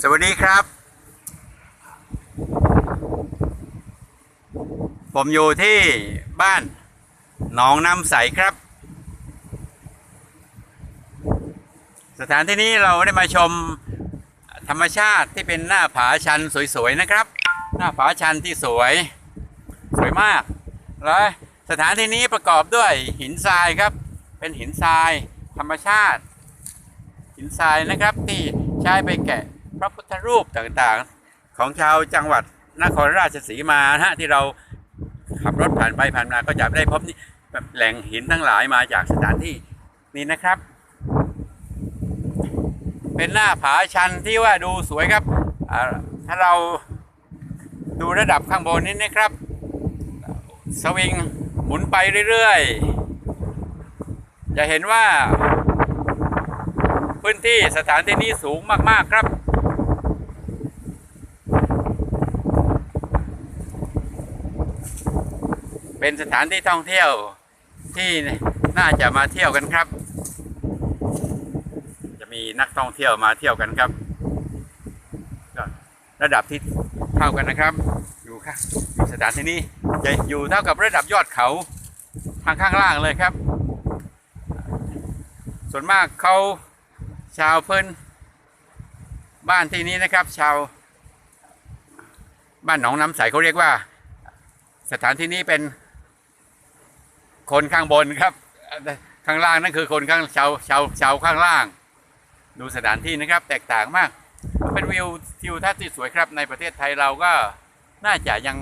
สวัสดีครับ ผมอยู่ที่บ้านหนองน้ำใสครับ สถานที่นี้เราได้มาชมธรรมชาติที่เป็นหน้าผาชันสวยๆนะครับ หน้าผาชันที่สวย สวยมากและสถานที่นี้ประกอบด้วยหินทรายครับ เป็นหินทรายธรรมชาติ หินทรายนะครับที่ใช้ไปแกะ ระพุทธรูปต่างๆ ของชาวจังหวัดนครราชสีมานะฮะที่เราขับรถผ่านไปผ่านมาก็จะได้พบนี่แหล่งหินทั้งหลายมาจากสถานที่นี้นะครับ เป็นหน้าผาชันที่ว่าดูสวยครับถ้าเราดูระดับข้างบนนี้นะครับ สวิงหมุนไปเรื่อยๆ จะเห็นว่า พื้นที่สถานที่นี้สูงมากๆครับ เป็นสถานที่ท่องเที่ยวที่น่าจะมาเที่ยวกันครับ จะมีนักท่องเที่ยวมาเที่ยวกันครับระดับที่เท่ากันนะครับ อยู่ค่ะอยู่สถานที่นี้จะอยู่เท่ากับระดับยอดเขาทางข้างล่างเลยครับ ส่วนมากเขาชาวเพิ่นบ้านที่นี้นะครับ ชาวบ้านหนองน้ำใสเขาเรียกว่า สถานที่นี้เป็น คนข้างบนครับ ข้างล่างนั่นคือคนข้างชาวชาวชาวข้างล่าง ดูสถานที่นะครับ แตกต่างมาก เป็นวิวทิวทัศน์ที่สวยครับ ในประเทศไทยเราก็น่าจะยัง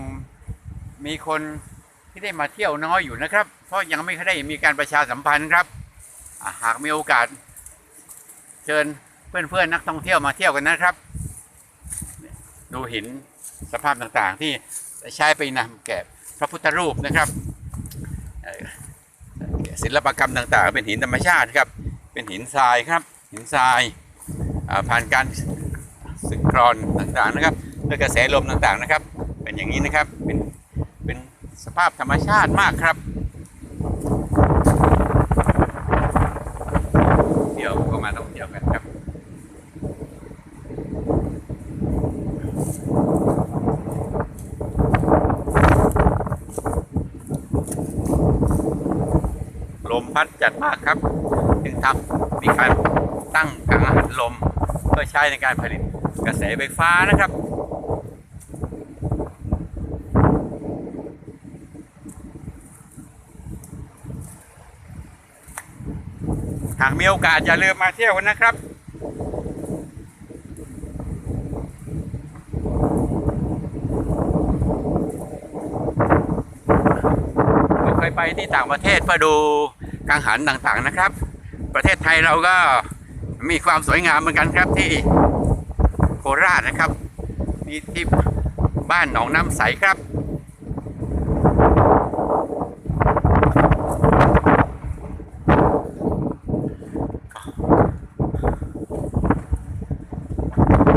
มีคนที่ได้มาเที่ยวน้อยอยู่นะครับ เพราะยังไม่ได้มีการประชาสัมพันธ์ครับ หากมีโอกาส เชิญเพื่อนๆนักท่องเที่ยวมาเที่ยวกันนะครับ ดูหินสภาพต่างๆที่ใช้ไปนำแกะพระพุทธรูปนะครับ ศิลปกรรมต่างๆ เป็นหินธรรมชาติครับ เป็นหินทรายครับ หินทรายผ่านการสึกกรอนต่างๆนะครับด้วยกระแสลมต่างๆนะครับ เป็นอย่างนี้นะครับ เป็นเป็นสภาพธรรมชาติมากครับ เที่ยวก็มาท่องเที่ยวกันครับ ลมพัดจัดมากครับ จึงทำมีการตั้งกังหันลม เพื่อใช้ในการผลิตกระแสไฟฟ้านะครับหากมีโอกาสอย่าลืมมาเที่ยวกันนะครับผมเคยไปที่ต่างประเทศเพื่อดู กังหันต่างๆนะครับ ประเทศไทยเราก็มีความสวยงามเหมือนกันครับที่โคราชนะครับมีที่บ้านหนองน้ำใสครับ